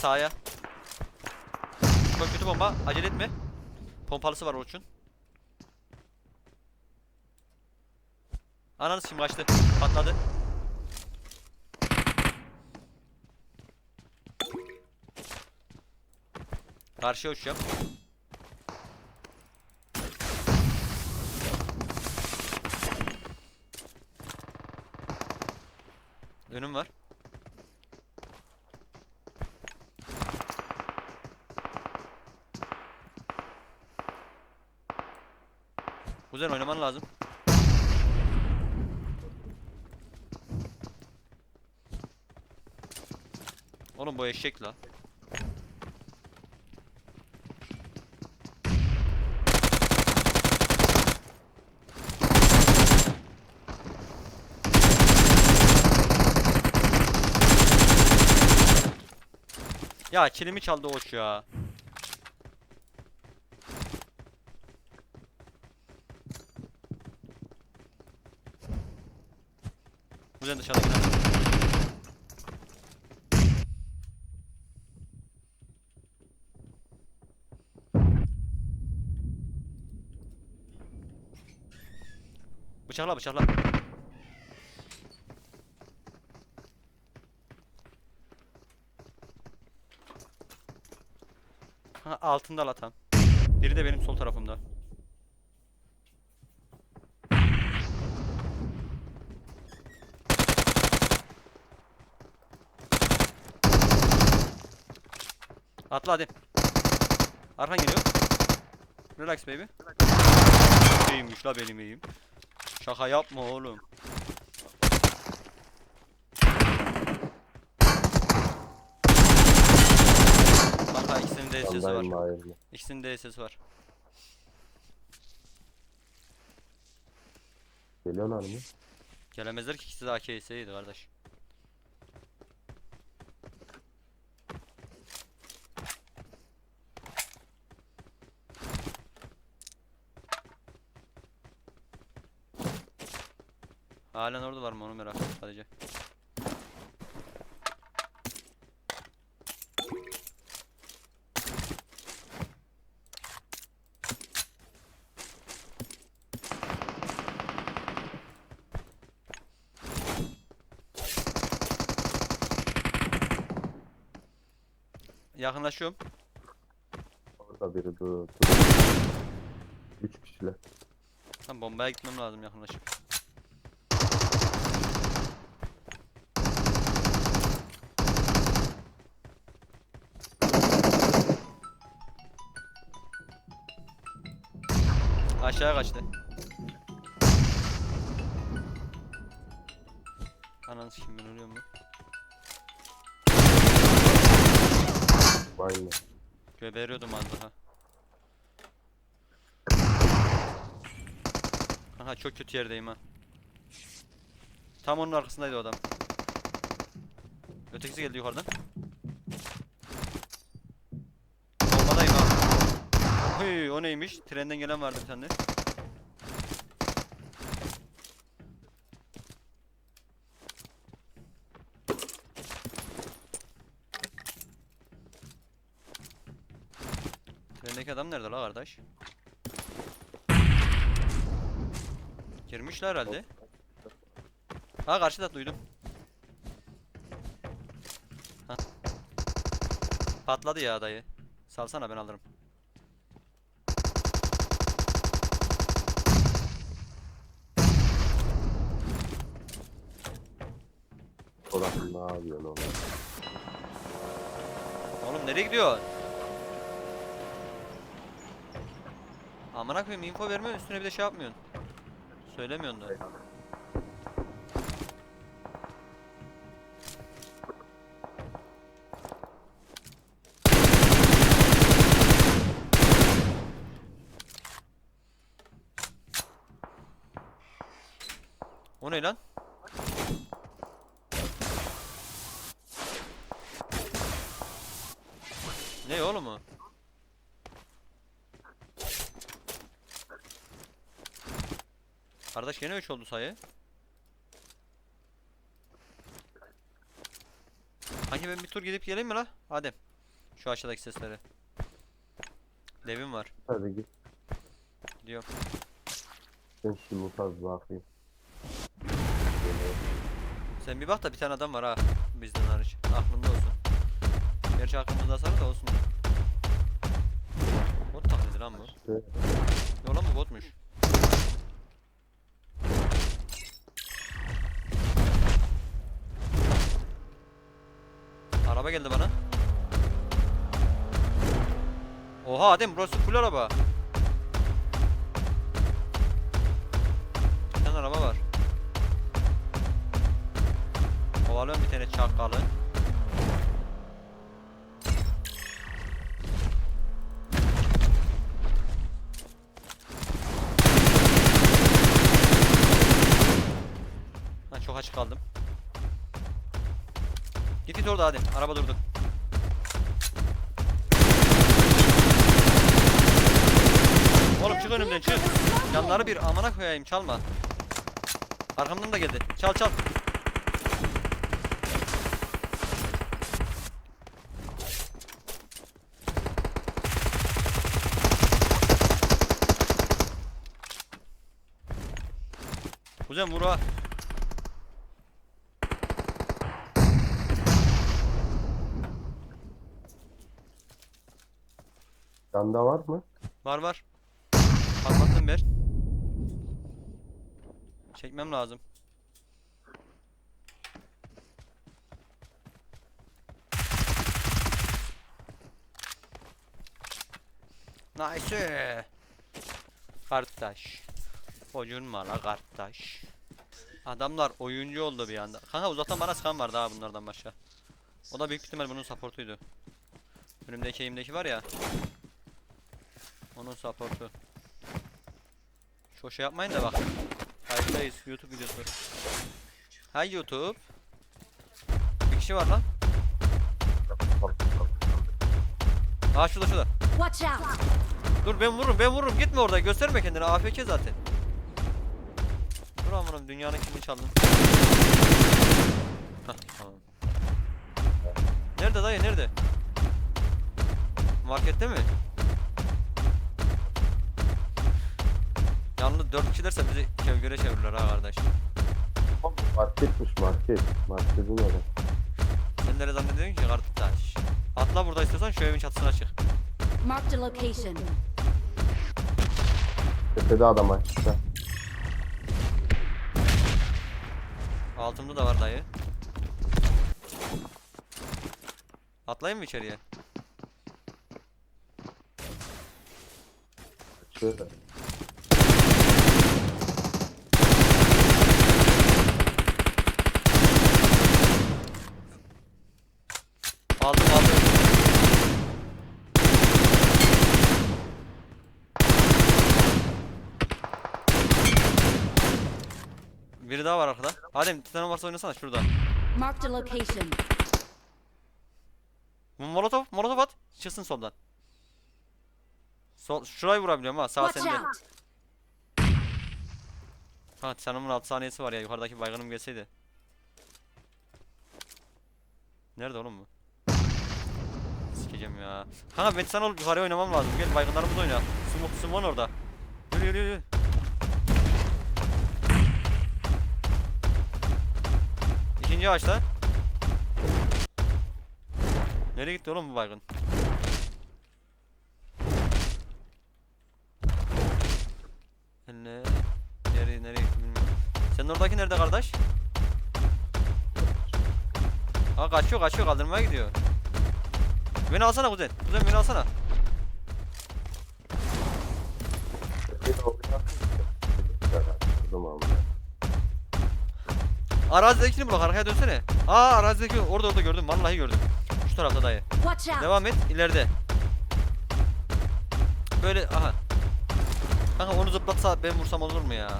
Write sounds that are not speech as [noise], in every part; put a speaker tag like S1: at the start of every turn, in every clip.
S1: Sağa. Çok kötü bomba. Acele etme. Pompalısı var Orçun. Ananı şimdi kaçtı. Patladı. Karşıya uçacağım. Önüm var. Kuzen oynaman lazım. Oğlum bu eşek la. Ya kilimi çaldı oç ya. Kuzen dışarıda gidelim. Bıçakla bıçakla. Ha, altında latan. Biri de benim sol tarafımda. Atla hadi. Arkan geliyor. Relax baby. İyiymiş la benim iyiyim. Şaka yapma oğlum. Kanka ikisinin de var.
S2: Vallahi mahirli.
S1: İkisinin de sesi var.
S2: Geliyorlar mı?
S1: Gelemezler ki ikisi de AKS'ydi kardeş. Halen oradalar mı onu merak ettim sadece. Yakınlaşıyorum.
S2: Orada biri dur. dur. Üç kişiler.
S1: Tam bombaya gitmem lazım yakınlaşıp. Aşağıya kaçtı. Ananı sikeyim ben ölüyor mu?
S2: Aynı.
S1: Geberiyordum az daha. Aha çok kötü yerdeyim ha. Tam onun arkasındaydı o adam. Ötekisi geldi yukarıdan. Bombadayım ha. Hey, o neymiş? Trenden gelen vardı bir tane. de. Trendeki adam nerede la kardeş? Girmişler herhalde. Ha karşıda duydum. Ha. Patladı ya dayı. Salsana ben alırım.
S2: Orası ne yapıyorsun oğlum?
S1: Oğlum nereye gidiyor? Amına koyayım info vermiyorsun üstüne bir de şey yapmıyorsun. Söylemiyorsun da. O ne lan? O? Kardeş gene 3 oldu sayı. Kanki ben bir tur gidip geleyim mi la? Adem. Şu aşağıdaki sesleri. Devim var.
S2: Hadi git.
S1: Gidiyorum.
S2: Ben şu loot'a bakayım.
S1: Sen bir bak da bir tane adam var ha. Bizden hariç. Aklında olsun. Gerçi aklımızda sarı da olsun. Lan bu. Yok lan bu botmuş. Araba geldi bana. Oha Adem burası full araba. Bir tane araba var. Kovalıyorum bir tane çakalı. Açık kaldım. Git git orada hadi. Araba durdu. Oğlum çık önümden çık. Yanları bir amana koyayım çalma. Arkamdan da geldi. Çal çal. Kuzen vur ha.
S2: Yanda var mı?
S1: Var var. Patlattım bir. Çekmem lazım. Nice. Kartaş. Oyun mala kartaş. Adamlar oyuncu oldu bir anda. Kanka uzaktan bana sıkan vardı ha bunlardan başka. O da büyük ihtimal bunun supportuydu. Önümdeki eğimdeki var ya. Onun supportu. Şey yapmayın da bak. Kayıttayız YouTube videosu. Hay YouTube. Bir kişi var lan. Aa şurada şurada.
S3: Watch out!
S1: Dur ben vururum ben vururum gitme orada gösterme kendini AFK zaten. Dur amanım dünyanın kilini çaldın. Hah tamam. Nerede dayı nerede? Markette mi? Yalnız 4 kişilerse bizi kevgire çevirirler ha kardeş.
S2: Marketmiş market. Marketin yeri.
S1: Sen nereye zannediyorsun ki kardeş? Atla burada istiyorsan şu evin çatısına çık.
S3: Marked a location.
S2: Tepede adam açtı.
S1: Altımda da var dayı. Atlayayım mı içeriye?
S2: Şöyle.
S1: Aldım aldım. Biri daha var arkada. Adem Titan'ın varsa oynasana şurada.
S3: Marked a location.
S1: Molotov, molotov at. Çıksın soldan. Sol, şurayı vurabiliyorum ha. Sağ
S3: Watch
S1: sende.
S3: out!
S1: Ha Titan'ımın 6 saniyesi var ya. Yukarıdaki baygınım gelseydi. Nerede oğlum bu? Sikeceğim ya. Kanka ben sana olup yukarıya oynamam lazım. Gel baygınlarımız oyna. Sumon, Sumon orada. Yürü yürü yürü. İkinci ağaçta. Nereye gitti oğlum bu baygın? Ne? Nereye nereye gitti bilmiyorum. Senin oradaki nerede kardeş? Aa kaçıyor kaçıyor kaldırmaya gidiyor. Beni alsana kuzen. Kuzen beni alsana. Arazidekini bırak arkaya dönsene. Aa arazideki orada orada gördüm vallahi gördüm. Şu tarafta dayı. Devam et ileride. Böyle aha. Kanka onu zıplatsa ben vursam olur mu ya?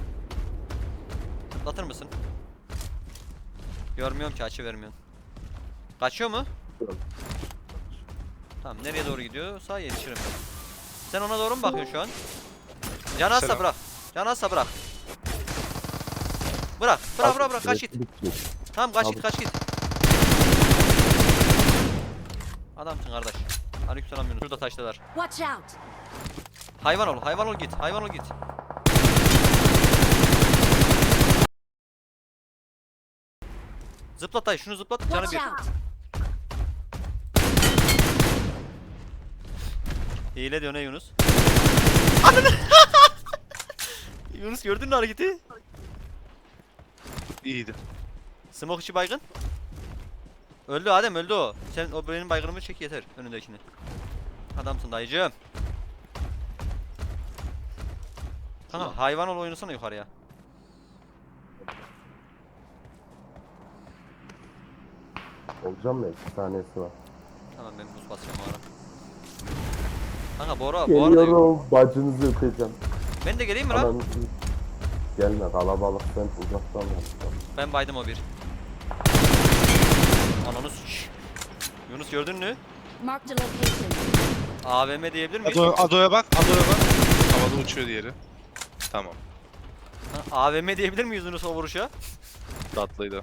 S1: Zıplatır mısın? Görmüyorum ki açı vermiyorsun. Kaçıyor mu?
S2: Yok.
S1: Tamam nereye doğru gidiyor? Sağa yetişirim ben. Sen ona doğru mu bakıyorsun şu an? Can
S4: Selam.
S1: bırak. Can azsa bırak. Bırak. Bırak bırak bırak kaç git. Tamam kaç git kaç git. Adamsın kardeş. Aleykümselam Yunus. Şurada taştalar.
S3: Watch out!
S1: Hayvan ol, hayvan ol git, hayvan ol git. Zıplat dayı, şunu zıplat, canı bir. Hile diyor ne Yunus? [laughs] Ananı! Yunus gördün mü hareketi?
S4: İyiydi.
S1: Smoke içi baygın. Öldü Adem öldü o. Sen o benim baygınımı çek yeter önündekini. Adamsın dayıcığım. Kanka hayvan ol oynasana yukarıya.
S2: Olacağım mı? İki tanesi var.
S1: Tamam ben buz basacağım o ara. Kanka Bora, bu arada
S2: Geliyorum. Bacınızı öpeceğim.
S1: ben de geleyim mi lan?
S2: Ananızı. Gelme kalabalık ben uzaktan yapacağım.
S1: Ben baydım o bir. Ananı s- Yunus gördün mü?
S3: Marked a location.
S1: AVM diyebilir miyiz?
S4: Ado, Ado'ya bak, Ado'ya bak. Havada uçuyor diğeri. Tamam.
S1: Ha, AVM diyebilir miyiz Yunus o vuruşa?
S4: Tatlıydı.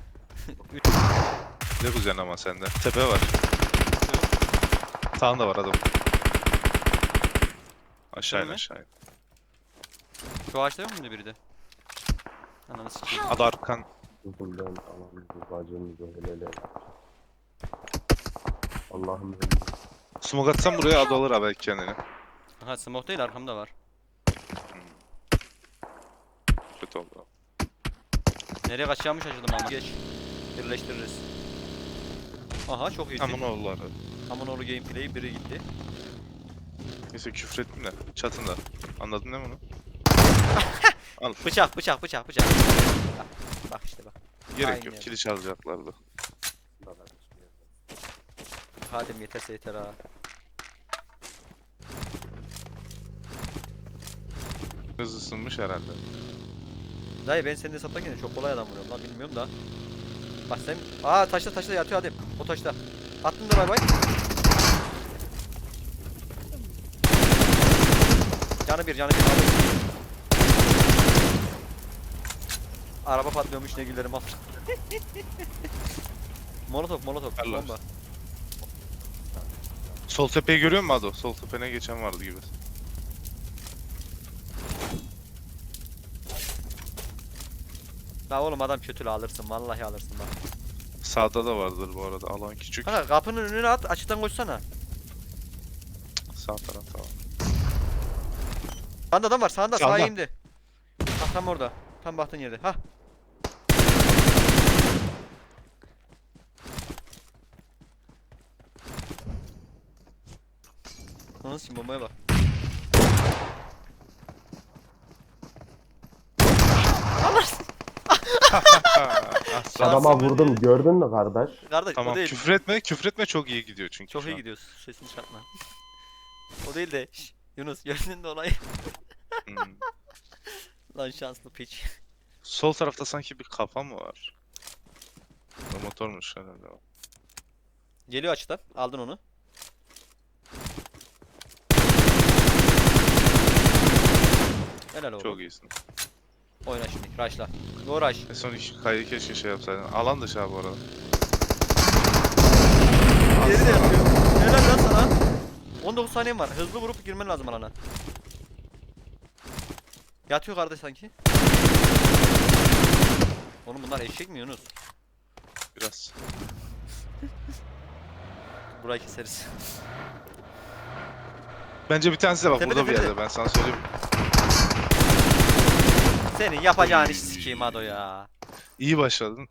S4: ne güzel ama sende. Tepe var. Sağında var adam. Aşağı in
S1: mi?
S4: aşağı in.
S1: Şu ağaçta yok muydu biri de? Ananı sikeyim.
S4: Ado arkan.
S2: Ananızı bacınızı helal helal. Allah'ım benim.
S4: Smoke atsam buraya Ado alır ha belki kendini.
S1: Aha smoke değil arkamda var.
S4: Kötü oldu.
S1: Nereye kaçacağımı şaşırdım ama geç. Birleştiririz. Aha çok iyi.
S4: Aman oğulları.
S1: Aman oğlu gameplay biri gitti.
S4: Neyse küfür ettim de. Çatında. Anladın değil mi onu? Al.
S1: Bıçak bıçak bıçak bıçak. Bak, bak işte bak.
S4: Gerek yok. Kili çalacaklardı.
S1: Hadim yeterse yeter ha.
S4: Hız ısınmış herhalde.
S1: Dayı ben senin hesaptayken çok kolay adam vuruyorum lan bilmiyorum da. Bak sen... Aa taşta taşta yatıyor Adem. O taşta. Attın da bay bay. Canı bir canı bir. Araba patlıyormuş ne gülerim al. [laughs] molotof molotof
S4: Allah.
S1: bomba.
S4: Sol tepeyi görüyor musun Ado? Sol tepene geçen vardı gibi.
S1: La oğlum adam kötülü alırsın vallahi alırsın bak.
S4: Sağda da vardır bu arada. Alan küçük.
S1: Kanka kapının önüne at açıktan koşsana.
S4: Sağ taraf tamam.
S1: Sağında adam var sağında sağa
S4: Sağda.
S1: indi. Bak tam orada. Tam baktığın yerde. Ha. Nasıl bombaya bak.
S4: Ah, [laughs]
S2: Adama
S1: Şansım
S2: vurdum gördün mü kardeş?
S1: Kardeş
S4: Tamam
S1: o değil.
S4: küfür etme. Küfür etme çok iyi gidiyor çünkü.
S1: Çok
S4: şu
S1: iyi
S4: an.
S1: gidiyorsun. Sesini çıkartma. [laughs] o değil de. Şş, Yunus gördün de olayı.
S4: Hmm.
S1: Lan şanslı piç.
S4: Sol tarafta sanki bir kafa mı var? O motormuş herhalde. o.
S1: Geliyor açıdan. Aldın onu. Helal oğlum.
S4: Çok iyisin.
S1: Oyna şimdi. Rush'la. Go rush.
S4: E son iki kaydı keşke şey yapsaydın. Alan dışı abi bu arada.
S1: Geri de yapıyor. Helal lan sana. 19 saniyem var. Hızlı vurup girmen lazım alana. Yatıyor kardeş sanki. Oğlum bunlar eşek mi Yunus?
S4: Biraz. [laughs]
S1: Burayı keseriz.
S4: Bence bir tanesi de bak
S1: Tepede,
S4: burada bir
S1: tepede.
S4: yerde ben sana söyleyeyim.
S1: Senin yapacağın iş sikeyim Ado ya.
S4: İyi başladın.